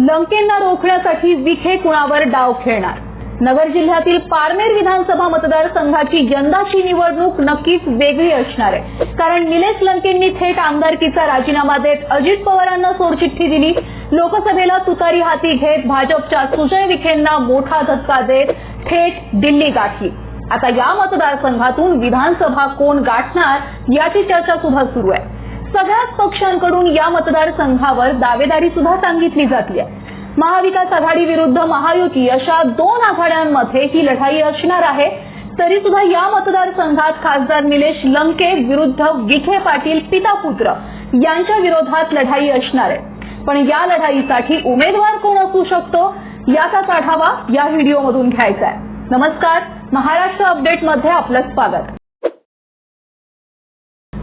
लंकेंना रोखण्यासाठी विखे कुणावर डाव खेळणार? नगर जिल्ह्यातील पारनेर विधानसभा मतदारसंघाची यंदाची निवडणूक नक्कीच वेगळी असणार आहे. कारण निलेश लंकेंनी थेट आमदारकीचा राजीनामा देत अजित पवारांना सोडचिठ्ठी दिली. लोकसभेला तुतारी हाती घेत भाजपच्या सुजय विखेंना मोठा धक्का देत थेट दिल्ली गाठली आता या मतदारसंघातून विधानसभा कोण गाठणार याची चर्चा सुद्धा सुरू आहे. सगळ्याच पक्षांकडून या मतदारसंघावर दावेदारी सुद्धा सांगितली जाते महाविकास आघाडी विरुद्ध महायुती अशा दोन आघाड्यांमध्ये ही लढाई असणार आहे. तरी सुद्धा या मतदारसंघात खासदार निलेश लंके विरुद्ध विखे पाटील पिता पुत्र यांच्या विरोधात लढाई असणार आहे. पण या लढाईसाठी उमेदवार कोण असू शकतो याचाच आढावा या व्हिडिओमधून घ्यायचा आहे. नमस्कार महाराष्ट्र अपडेटमध्ये आपलं स्वागत.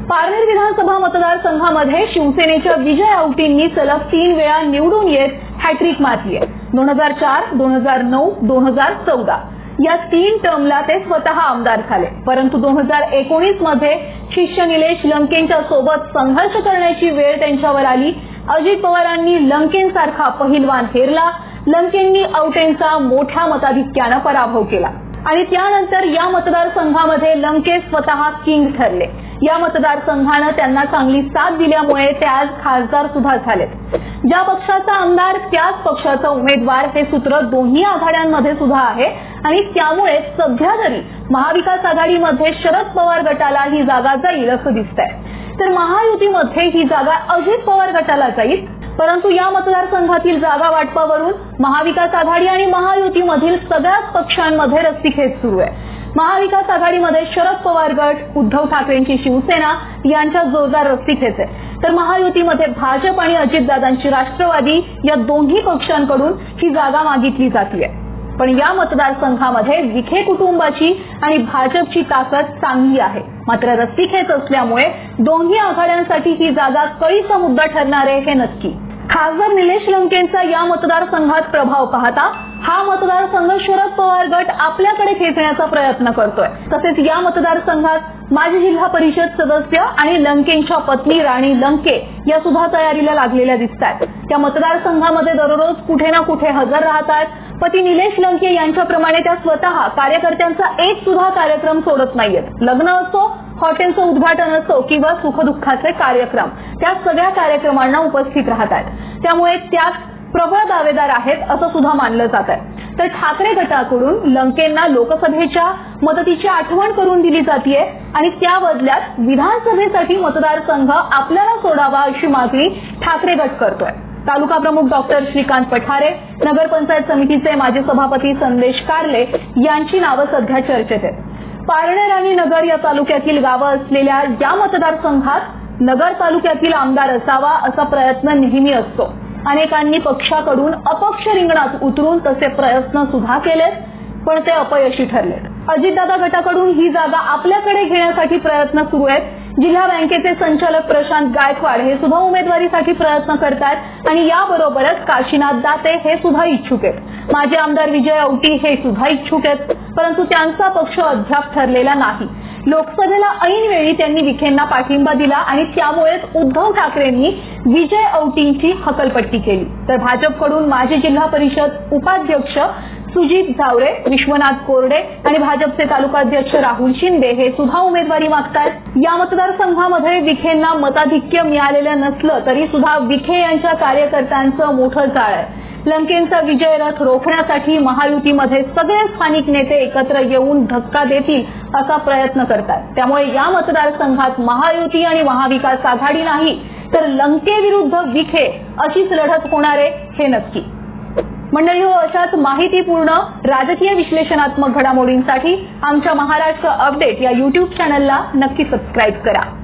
पारनेर विधानसभा मतदारसंघामध्ये शिवसेनेच्या विजय औटींनी सलग तीन वेळा निवडून येत हॅट्रिक मारली आहे दोन हजार चार दोन हजार नऊ दोन हजार चौदा. या तीन टर्मला ते स्वतः आमदार झाले. परंतु दोन हजार एकोणीसमध्ये शिष्य निलेश लंकेंच्या सोबत संघर्ष करण्याची वेळ त्यांच्यावर आली. अजित पवारांनी लंकेंसारखा पहिलवान हेरला. लंकेंनी औटेंचा मोठ्या मताधिक्यानं पराभव केला. आणि त्यानंतर या मतदारसंघामध्ये लंके स्वतः किंग ठरले. या मतदारसंघानं त्यांना चांगली साथ दिल्यामुळे ते आज खासदार सुद्धा झालेत. ज्या पक्षाचा आमदार त्याच पक्षाचा उमेदवार हे सूत्र दोन्ही आघाड्यांमध्ये सुद्धा आहे आणि त्यामुळे सध्या तरी महाविकास आघाडीमध्ये शरद पवार गटाला ही जागा जाईल असं दिसतंय तर महायुतीमध्ये ही जागा अजित पवार गटाला जाईल. परंतु या मतदारसंघातील जागा वाटपावरून महाविकास आघाडी आणि महायुतीमधील सगळ्याच पक्षांमध्ये रस्सीखेच सुरू आहे. महाविकास आघाडीमध्ये शरद पवार गट उद्धव ठाकरेंची शिवसेना यांच्या जोरदार रस्सीखेच आहे तर महायुतीमध्ये भाजप आणि अजितदादांची राष्ट्रवादी या दोन्ही पक्षांकडून ही जागा मागितली जाते पण या मतदारसंघामध्ये विखे कुटुंबाची आणि भाजपची ताकद चांगली आहे. मात्र रस्सीखेच असल्यामुळे दोन्ही आघाड्यांसाठी ही जागा कळीचा मुद्दा ठरणार आहे हे नक्की. खासदार निलेश लंकेंचा या मतदारसंघात प्रभाव पाहता हा मतदारसंघ शरद पवार गट आपल्याकडे खेचण्याचा प्रयत्न करतोय. तसेच या मतदारसंघात माजी जिल्हा परिषद सदस्य आणि लंकेंच्या पत्नी राणी लंके या सुद्धा तयारीला लागलेल्या दिसत आहेत त्या मतदारसंघामध्ये दररोज कुठे ना कुठे हजर राहतात पती निलेश लंके यांच्याप्रमाणे त्या स्वतः कार्यकर्त्यांचा एक सुद्धा कार्यक्रम सोडत नाहीयेत. लग्न असो हॉटेलचं उद्घाटन असो किंवा सुखदुःखाचे कार्यक्रम त्या सगळ्या कार्यक्रमांना उपस्थित राहतात त्यामुळे त्या प्रबळ दावेदार आहेत असं सुद्धा मानलं जात आहे तर ठाकरे गटाकडून लंकेंना लोकसभेच्या मदतीची आठवण करून दिली जाते आणि त्या बदल्यात विधानसभेसाठी मतदारसंघ आपल्याला सोडावा अशी मागणी ठाकरे गट करतोय. तालुका प्रमुख डॉक्टर श्रीकांत पठारे नगरपंचायत समितीचे माजी सभापती संदेश कारले यांची नावं सध्या चर्चेत आहेत. पारनेर आणि नगर या तालुक्यातील गावं असलेल्या या मतदारसंघात नगर तालुक्यातील आमदार असावा असा प्रयत्न नेहमी असतो. अनेकांनी पक्षाकडून अपक्ष रिंगणात उतरून तसे प्रयत्न सुद्धा केलेत पण ते अपयशी ठरलेत. अजितदादा गटाकडून ही जागा आपल्याकडे घेण्यासाठी प्रयत्न सुरू आहेत जिल्हा बँकेचे संचालक प्रशांत गायकवाड हे सुद्धा उमेदवारीसाठी प्रयत्न करतात आणि याबरोबरच काशीनाथ दाते हे सुद्धा इच्छुक आहेत. माजी आमदार विजय औटी हे सुद्धा इच्छुक आहेत परंतु त्यांचा पक्ष अद्याप ठरलेला नाही. लोकसभेला ऐनवेळी त्यांनी विखेंना पाठिंबा दिला आणि त्यामुळेच उद्धव ठाकरेंनी विजय औटींची हकलपट्टी केली. तर भाजपकडून माजी जिल्हा परिषद उपाध्यक्ष सुजित झावरे विश्वनाथ कोरडे आणि भाजपचे तालुकाध्यक्ष राहुल शिंदे हे सुद्धा उमेदवारी मागतात या मतदारसंघामध्ये विखेंना मताधिक्य मिळालेलं नसलं तरी सुद्धा विखे यांच्या कार्यकर्त्यांचं मोठं जाळ आहे. लंकेंचा विजय रथ रोखण्यासाठी महायुतीमध्ये सगळे स्थानिक नेते एकत्र येऊन धक्का देतील असा प्रयत्न करतात त्यामुळे या मतदारसंघात महायुती आणि महाविकास आघाडी नाही तर लंके विरुद्ध विखे अशीच लढत होणार आहे हे नक्की. मंडळी हो अशाच माहितीपूर्ण राजकीय विश्लेषणात्मक घडामोडींसाठी आमच्या महाराष्ट्र अपडेट या युट्यूब चॅनलला नक्की सबस्क्राईब करा.